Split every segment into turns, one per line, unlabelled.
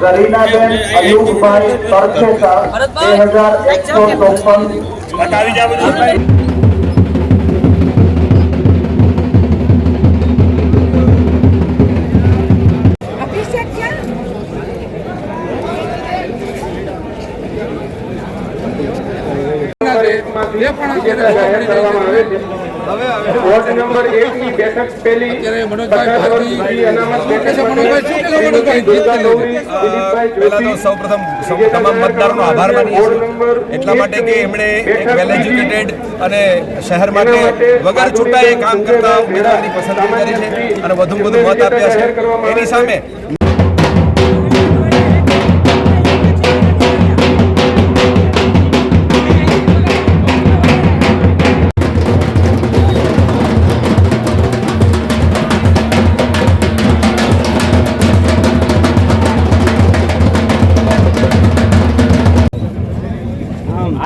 કરીનાબેન અયુબભાઈ તરખેસર બે હજાર એકસો ચોપન
અભિષેક ક્યાં
વોર્ડ નંબર એક ની બેઠક પેલી પચાસ અનામત
સૌ તમામ મતદારોનો આભાર માનીએ છીએ. એટલા માટે કે એમણે એક વેલ એજ્યુકેટેડ અને શહેર માટે વગર છૂટાએ કામ કરતા ઉમેદવારની પસંદગી કરી છે અને વધુ વધુ મત આપ્યા છે. એની સામે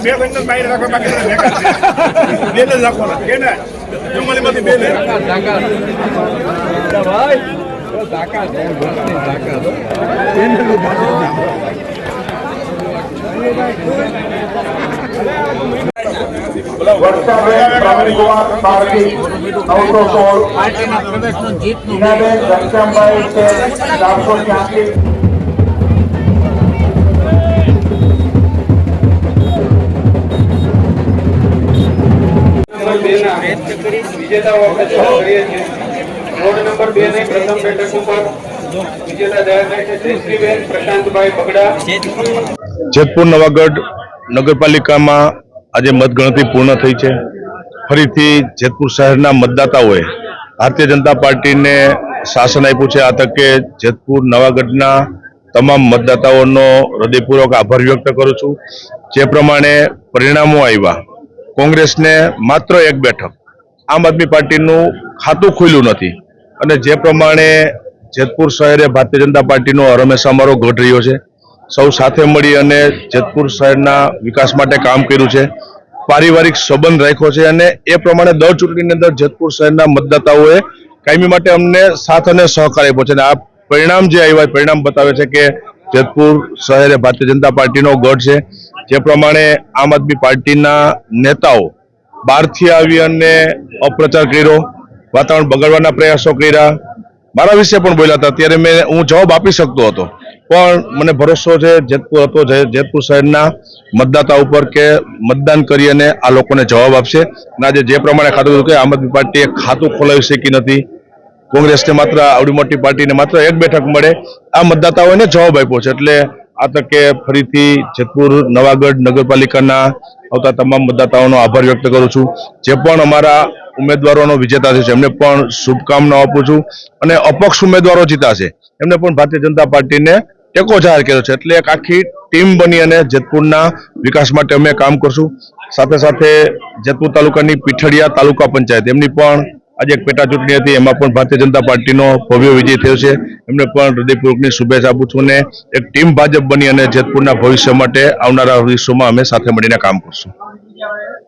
બે ભાઈ બહાર રાખો બાકી બે જ રાખવાના. કે ને બે
પારધી નવસો સોળ. હિનાબેન ઘનશ્યામભાઈ છે ચારસો છ્યાસી.
નંબર બે ના વિજેતાઓ આપણે કરીએ છીએ. વોર્ડ નંબર બે ની પ્રથમ બેઠક ઉપર વિજેતા જાહેર થાય છે. જયશ્રીબેન, પ્રશાંતભાઈ બગડા.
જેતપુર, નવાગઢ નગરપાલિકામાં આજે મતગણતરી પૂર્ણ થઈ છે. ફરીથી જેતપુર શહેરના મતદાતાઓએ ભારતીય જનતા પાર્ટીને શાસન આપ્યું છે. આ તકે જેતપુર, નવાગઢના તમામ મતદાતાઓનો હૃદયપૂર્વક આભાર વ્યક્ત કરું છું. જે પ્રમાણે પરિણામો આવ્યા કોંગ્રેસને માત્ર એક બેઠક. આમ આદમી પાર્ટીનું ખાતું ખુલ્યું નથી. અને જે પ્રમાણે જેતપુર શહેરે ભારતીય જનતા પાર્ટીનો હંમેશા અમારો ઘટ રહ્યો છે. સૌ સાથે મળી અને જેતપુર શહેરના વિકાસ માટે કામ કર્યું છે. પારિવારિક સંબંધ રાખ્યો છે અને એ પ્રમાણે દર ચૂંટણીની અંદર જેતપુર શહેરના મતદાતાઓએ કાયમી માટે અમને સાથ અને સહકાર આપ્યો છે. અને આ પરિણામ જે આવ્યા પરિણામ બતાવે છે કે જેતપુર શહેરે ભારતીય જનતા પાર્ટીનો ગઢ છે. જે પ્રમાણે આમ આદમી પાર્ટીના નેતાઓ બહારથી આવી અને અપ્રચાર કર્યો, વાતાવરણ બગાડવાના પ્રયાસો કર્યા. મારા વિશે પણ બોલ્યા હતા. ત્યારે મેં હું જવાબ આપી શકતો હતો. પણ મને ભરોસો છે, જેતપુર હતો જેતપુર શહેરના મતદાતા ઉપર કે મતદાન કરી અને આ લોકોને જવાબ આપશે. અને આજે જે પ્રમાણે ખાતું હતું કે આમ આદમી પાર્ટીએ ખાતું ખોલાવી શકી નથી કોંગ્રેસને માત્ર આવડી મોટી પાર્ટીને માત્ર એક બેઠક મળે, આ મતદાતાઓને જવાબ આપ્યો છે. એટલે આ તકે ફરીથી જેતપુર, નવાગઢ, નગરપાલિકાના આવતા તમામ મતદાતાઓનો આભાર વ્યક્ત કરું છું. જે પણ અમારા ઉમેદવારોનો વિજેતા છે, એમને પણ શુભકામનાઓ આપું છું અને અપક્ષ ઉમેદવારો જીતા છે એમને પણ ભારતીય જનતા પાર્ટીને ટેકો જાહેર કર્યો છે. એટલે એક આખી ટીમ બની અને જેતપુરના વિકાસ માટે અમે કામ કરશું. સાથે સાથે જેતપુર તાલુકાની પીઠડિયા તાલુકા પંચાયત, એમની પણ આજે પેટા ચૂંટણી હતી, એમાં પણ ભારતીય જનતા પાર્ટીનો ભવ્ય વિજય થયો છે. એમને પણ હૃદયપૂર્વકની શુભેચ્છા આપું છું અને એક ટીમ ભાજપ બની અને જેતપુરના ભવિષ્ય માટે આવનારા દિવસોમાં અમે સાથે મળીને કામ કરશું.